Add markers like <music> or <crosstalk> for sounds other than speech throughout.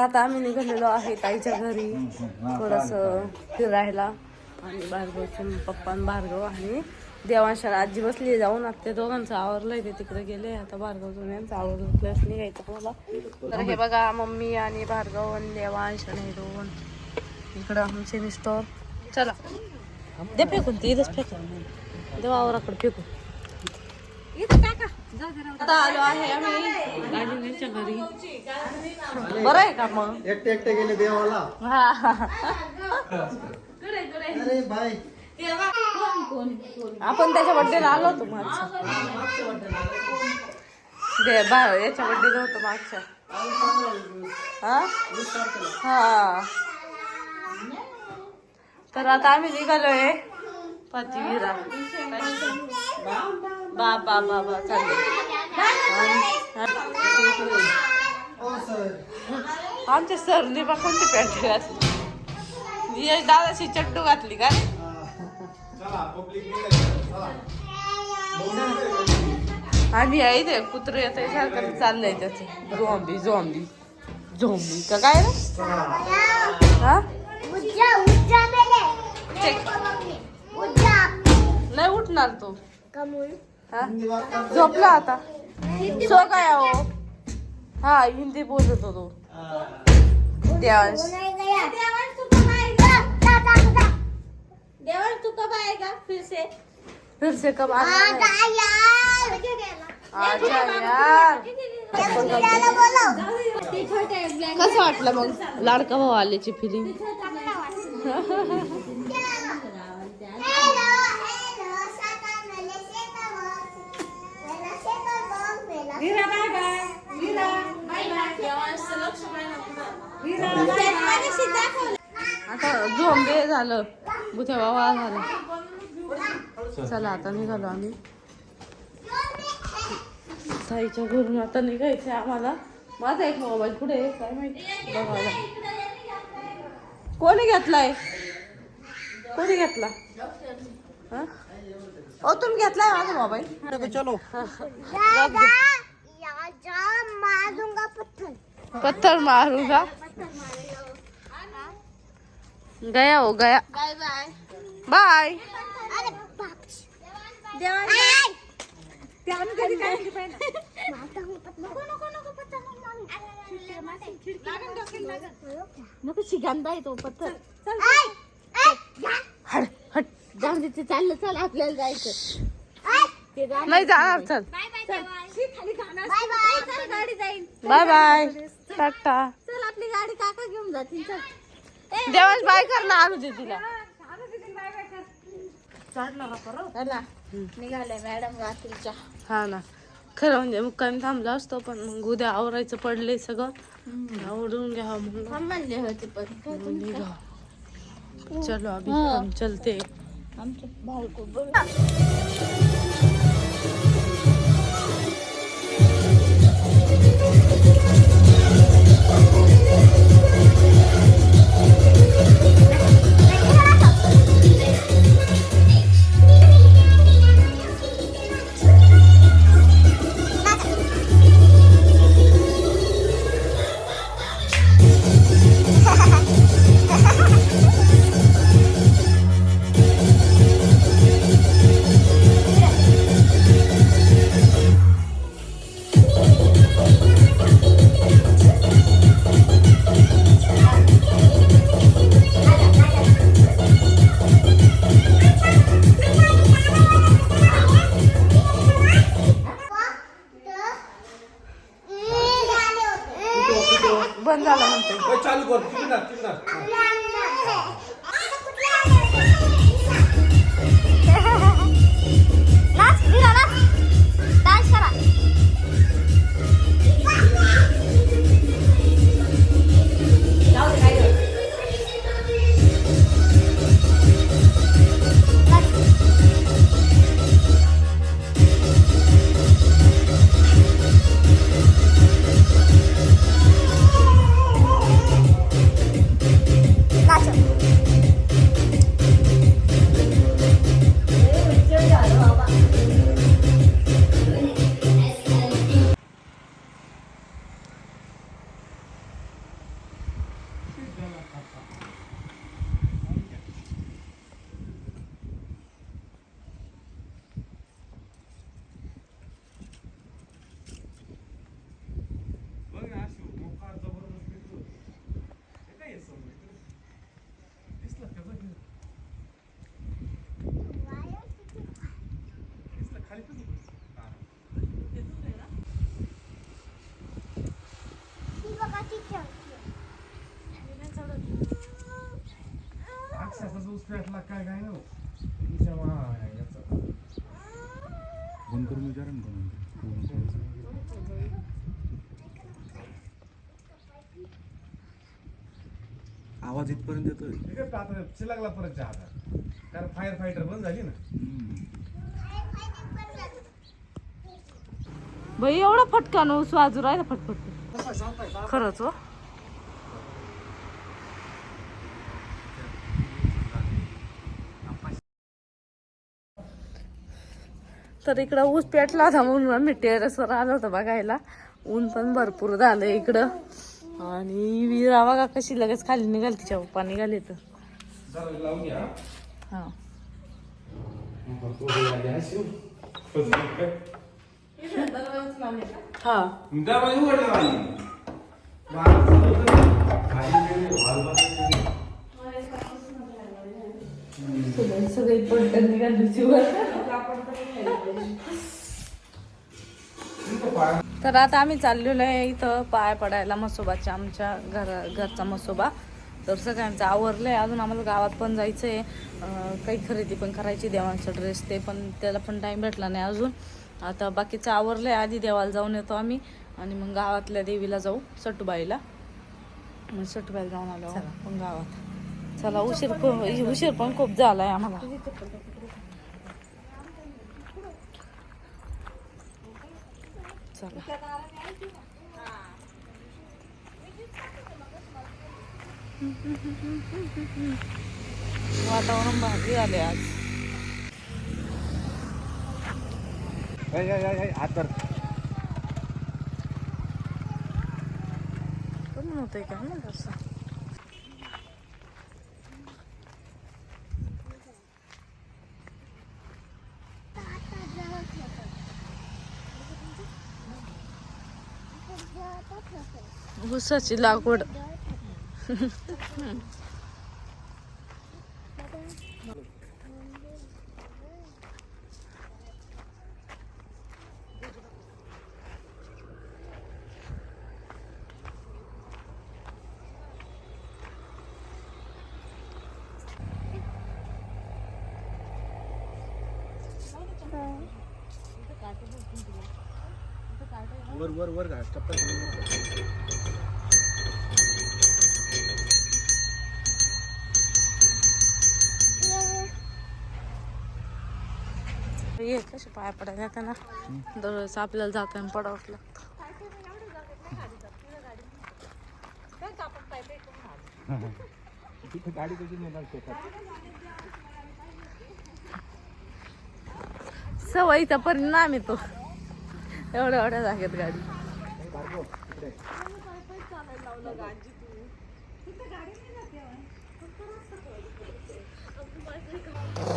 आता आम्ही निघालेलो आहे ताईच्या घरी. थोडस फिरायला. आणि भार्गवचे पप्पा आणि भार्गव आणि देवांशाला आजी बसली जाऊन. आता ते दोघांचं आवरलंय ते तिकडे गेले. आता भार्गव यांचं आवरलं प्लस निघायचं मला तर हे बघा मम्मी आणि भार्गव आणि देवांश आणि हे दोन. इकडं आमचे मिस्टर. चला. दे फेकून ते इथंच फेकून. देवावराकडे फेकून. आता आलो आहे आम्ही. गाडीच्या घरी. बरं आहे का मग? एकटे एकटे गेले देवाला. अरे बाय आपण त्याच्या बड्डेला आलो होतो मागच्या. दे बा याच्या बड्डेला होतो मागच्या. हा? हा. तर आता आम्ही निघालोय. पतिवीरा बा बा बा बा आमच्या सरने पण कोणती पॅन्ट घातली. यश दादाची चट्टू घातली का? आणि आहे ते कुत्रे येत सारखं चाललंय त्याचं. Zombie zombie. झोंबी का काय रे? हा? नाही उठणार तो कमूल हा झोपला आता सो काय हो हा हिंदी बोलत होतो देवांश तू कब आएगा दा दा दा देवांश तू कब आएगा फिर से फिर से कब आना है? आजा यार कसं वाटलं मग लाडका भाऊ आल्याची feeling Veera bye bye. Veera bye bye. आता झोंबे झालं. बुथे बाबा झालं. चला आता निघालो आम्ही. ताईच्या घरून आता निघायचंय आम्हाला. माझा एक मोबाईल कुठे आहे? काय माहिती? बघायला. कोणी घेतलाय? कोणी घेतला? हा? ओ तुम्ही घेतलाय माझा मोबाईल? चलो मारूँगा पत्थर। पत्थर मारूँगा। गया हो गया। Bye bye. बाय। अरे बाप देवा नको नको नको पत्थर नको शिकांदा येतो पत्थर। नको हट हट। जाऊन तिथे चाललं चल आपल्याला जायचं नाही जाणार चल। बाय बाय चल। गाडी जाईल बाय बाय. टाटा. चल आपली गाडी काका घेऊन जातील. चल. देवाच बाय कर ना दे तिला चला. निघाले मॅडम रात्रीच्या. हा ना. खरं म्हणजे मुक्कामी थांबला असतो पण मग उद्या आवरायचं पडले सगळं. आवडून घ्यावं म्हणून थांब म्हणले होते पण काय मग तुम्ही निघावं चलो अभी हम चलते. आमचे भाऊ बोल बंद झालं म्हणते चालू कर तिकडं तिकडं ऊस पेटला काय काय ना याचं. फोन करून विचारा ना कोणाला. आवाज इथपर्यंत येतोय. हे आता चिलागला परत चहा कारण फायर फायटर बंद झाली ना. बाई एवढा फटकान ऊस वाजू राहिला फटफट. खरंच हो. तर इकडं ऊस पेटला होता म्हणून आम्ही टेरेसवर आलो होतो बघायला. ऊन पण भरपूर झालं इकडं. आणि विरा बघा कशी लगेच खाली निघाली तिच्या पप्पा निघाले तर. हा. हा. सगळी पडटण निघाली तर आता आम्ही चाललेलो आहे इथं पाय पडायला मसोबाच्या आमच्या घर घरचा मसोबा. तर सगळ्यांचं आवरलं आहे अजून आम्हाला गावात पण जायचं आहे काही खरेदी पण करायची देवांचा ड्रेस ते पण त्याला पण टाईम भेटला नाही अजून. आता बाकीचं आवरलं आहे आधी देवाला जाऊन येतो आम्ही. आणि मग गावातल्या देवीला जाऊ सटुबाईला. मग सटुबाईला जाऊन आलो. पण गावात. चला उशीर उशीर पण खूप झाला आहे आम्हाला चला. वातावरण भारी आले आज. पण होतंय का? ना तसं आता जरा ठेवते. आता ठेवते. ऊसाची लागवड. वर वर वर घास चप्पल. ये कसे पाय पडायला दरवेळेस आपल्याला जाताना पडावंच लागतं. गाडी कशी सवयीचा परिणाम येतो एवढ्या एवढ्या जागेत गाडी.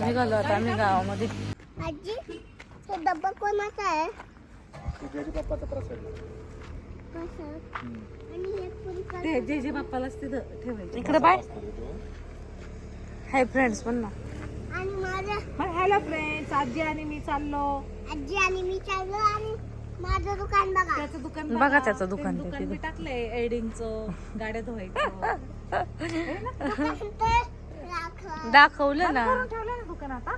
निघालो आता आम्ही गावामध्ये. आजी तो डब्बा कोणाचा आहे? तुझ्या पप्पाचा प्रसाद. कसं आणि हे पुरी ते जे जे बाप्पालाच तिथं ठेवायचं. इकडे बाय. हाय फ्रेंड्स पण ना. आणि माझं हॅलो फ्रेंड्स आजी आणि मी चाललो. आजी आणि मी चाललो आणि माझं दुकान बघा. त्याचं दुकान बघा त्याचं दुकान ते दुकान. मी टाकलंय एडिंगचं गाड्या धुवायचं. <laughs> दुकान राखा दाखवलं ना. ठेवलं ना दुकान आता?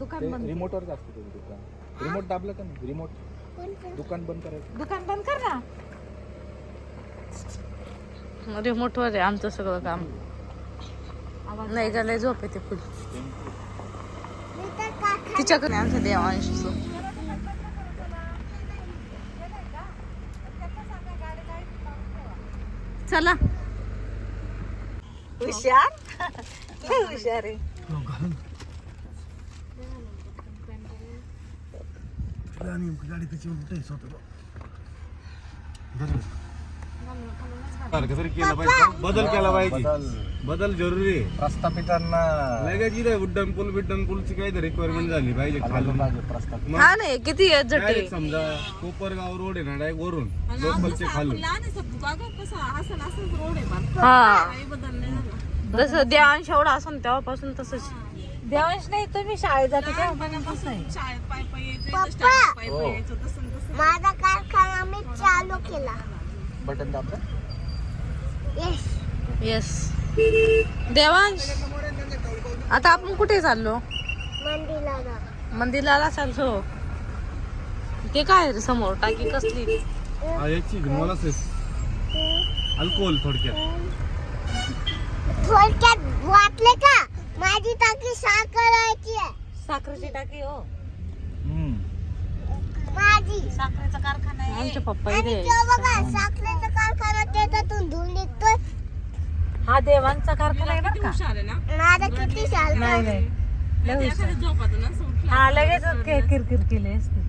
दुकान बंद रिमोटवरच असतं ते दुकान. रिमोट दाबलं का नाही? रिमोट दुकान बंद करायचं. दुकान बंद कर ना. रिमोटवर आहे आमचं सगळं काम. नाही लय झोप येते फुल. तिच्याकडे आमचं देवांश चला. हुशार. हुशार आहे. गाडी त्याची उलट आहे स्वतः सारखं तरी केलं पाहिजे बदल केला पाहिजे बदल बदल जरुरी आहे प्रस्थापितांना लगेच इथे उड्डाण पूल बिड्डाण पूलची काहीतरी रिक्वायरमेंट झाली पाहिजे खालून हा नाही किती जटे समजा कोपरगाव रोड आहे ना डायरेक्ट वरून लोकलचे खालून हा जसं देवांश एवढा असं तेव्हापासून तसंच देवांश नाही तुम्ही शाळेत जाता तेव्हा आहे पप्पा हो माझा कारखाना मी चालू केला. बटन दाबलं? येस येस देवांश आता आपण कुठे चाललो? मंदिराला. मंदिराला चालतो ते काय रे समोर? टाकी कसली? अल्कोहोल थोडक्यात. थोडक्यात वाटले का? माझी टाकी साखर आहे साखरेची टाकी हो. साखरेचा कारखाना आहे. आमचे पप्पा इथे तो बघा साखरेचा कारखाना त्याच्यातून धूळ निघतोय. हा देवांचा कारखाना आहे बरं का? माझा किती साल नाही नाही. लय हुशार. हा लगेच के- किरकिर केली असते.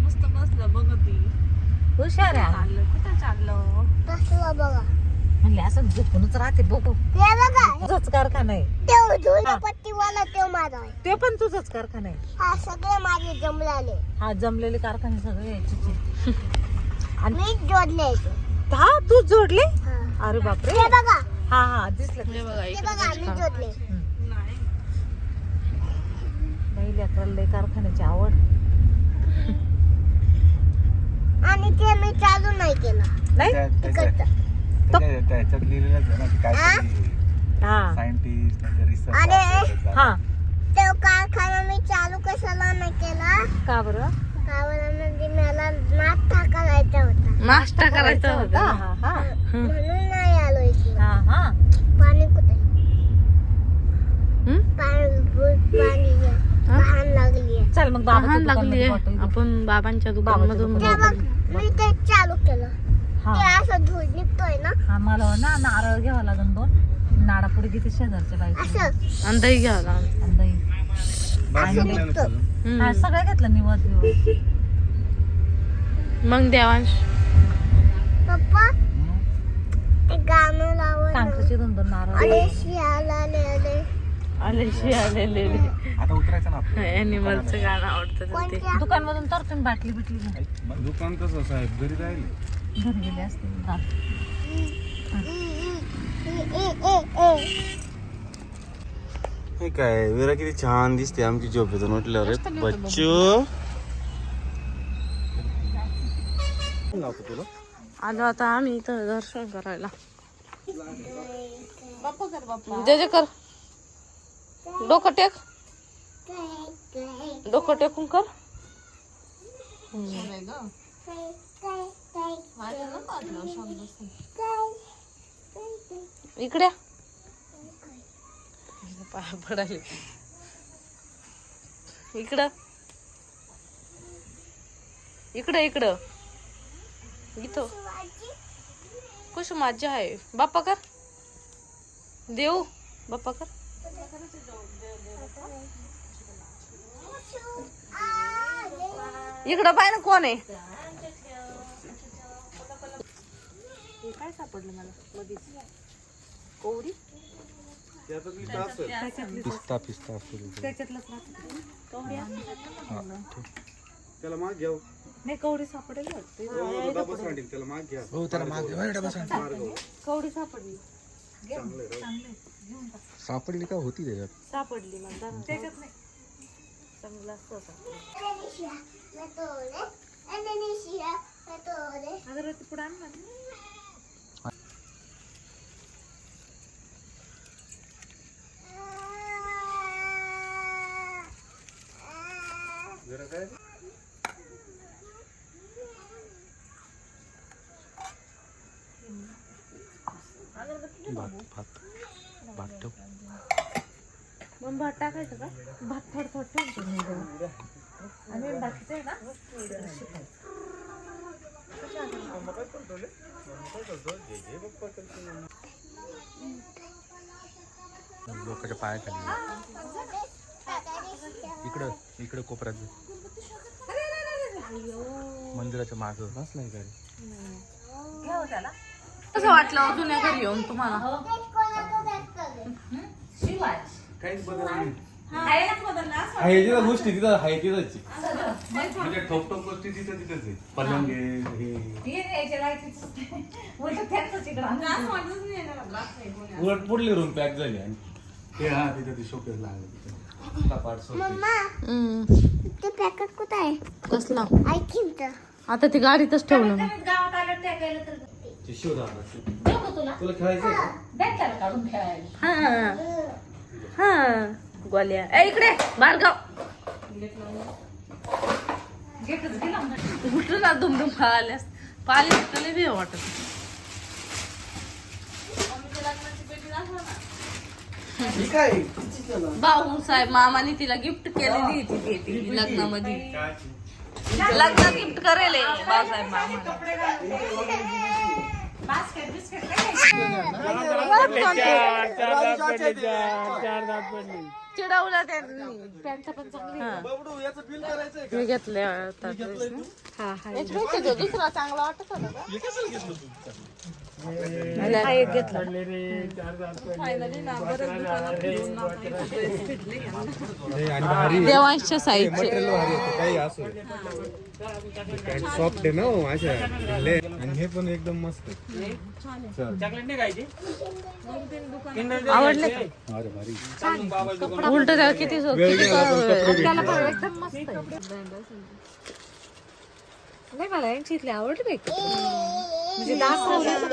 मस्त बसलं बघत हुशार आहे. हा. कुठं चाललो? बघा. म्हणले असं झोपूनच राहते बघू. ते बघा. तुझाच कारखाना आहे. ते धुळपट्टीवाला ते माझा आहे. ते पण तुझाच कारखाना आहे. हा सगळे माझे जमलाले. हा जमलेले कारखाने सगळे याचे मी जोडले. हा तू जोडले? हा. अरे बापरे. बघा. हा हा दिसलं हे बघा ते बघा मी जोडले. नाही. लेकराला लय कारखान्याची आवड. आणि ते मी चालू नाही केलं. नाही? तिकडचं त्याच्यात लिहिलेलंच आहे ना की काहीतरी हा. सायंटिस्ट म्हणजे रिसर्च अरे. हा. तो कारखाना मी चालू कशाला नाही केला? का बरं? कारण म्हणजे मला नाश्ता करायचा होता. नाश्ता करायचा होता? हा हा. म्हणून नाही आलो हा हा. पाणी कुठे? हम्म? पाणी पाणी आहे. तहान लागली आहे. चल मग तहान बाबाच्या लागली बॉटल. आपण बाबांच्या दुकानमधून ते बघ मी ते चालू केलं. हा. ते असं धूळ निघतोय ना. हा मला ना नारळ घ्यावा लागेल दोन. नाडापुडी घेते शेजारच्या बाईक असं. आणि दही घ्यावं लागलं. आणि दही. असं निघतं हम्म. हा सगळं घेतलं निवड मग देवांश. पप्पा ते गाणं लावलं कांकरीचे दोन दोन नारळ. अरे शियाला आले आले शे आलेले आता उतरायचं ना आपलं? ॲनिमलचं गाणं आवडतं तर ते. कोणत्या? दुकान मधून तर तुम्ही बाटली बिटली दुकान कसं साहेब? घरी राहील घरी गेले असते दात. हे काय विरा किती छान दिसते आमची झोपेतून उठल्यावर. रे. बच्चू. तुला आलो आता आम्ही इथं दर्शन करायला. जय जय कर. डोकं टेक. डोकं टेकून कर. इकडे पाय पडाले इकडं. इकडं इकडं. इथं. कुछ माझी आहे बाप्पा कर. देऊ. बाप्पा कर. इकडं पाय ना कोण आहे हे काय सापडलं मला? मधीच. कोवडी? पिस्ता पिस्ता. त्याला माग घ्या नाही कवडी सापडेल वाटते त्याला माग घ्या. हो त्याला मागे कवडी सापडली. सापडली का होती त्याच्यात? सापडली मला. त्याच्यात नाही. चांगला असतो पुढे आण ना भात भात. भात ठेव. मग भात टाकायचं का? भात थोड थोड ठेवतो मी. आणि बाकीचं आहे ना? लोकांच्या पायाखाली इकडं इकडं कोपऱ्यात जा. मंदिराच्या मागं. बसलाय का रे घ्या हो त्याला. कसं वाटलं जुन्या घरी येऊन तुम्हाला? काहीच बदल नाही. खायलाच बदलला असं. आहे तिथं गोष्टी तिथं आहे तिथंच म्हणजे ठोक ठोक गोष्टी तिथं तिथंच आहे. पलंग आहे, हे हे उलट त्यांचंच इकडं आणलं. उलट पुढली रूम पॅक झाली आणि. ते हा तिथे ते शोकेस लागले तिथे. कपाट सोफे. मम्मा ते पॅकेट कुठं आहे? कसला? आय थिंक आता ती गाडीतच ठेवलं गावात आलं तर ते शिव दादा, शिव. देऊ का तुला? तुला खेळायचं आहे का? बॅग त्याला काढून खेळायला. हा हा ग्वालिया ए इकडे बारगाव. गेटच गेला कुठं ना दुमदुम आल्यास. पाली तुला बी वाटत. भाऊ साहेब मामाने तिला गिफ्ट केलेली ती ती- ती लग्नामध्ये. लग्न गिफ्ट करेल हे बाळासाहेब मामा चिडवलं त्यांनी पॅन्ट पण चांगली मी घेतले. हा हा. दुसरा चांगला वाटत होता का? एक घेतला देवांशच्या साईजचे सॉफ्ट आहे ना हो, अशा. आणि हे पण एकदम मस्त आहे. चल. आवडले का अरे भारी उलट त्याला किती सो- वेळ किती गेला पण सो- कपडे त्याला पण एकदम मस्त आहे. नाही मला यांची इथली आवडली बाई म्हणजे दाखवलं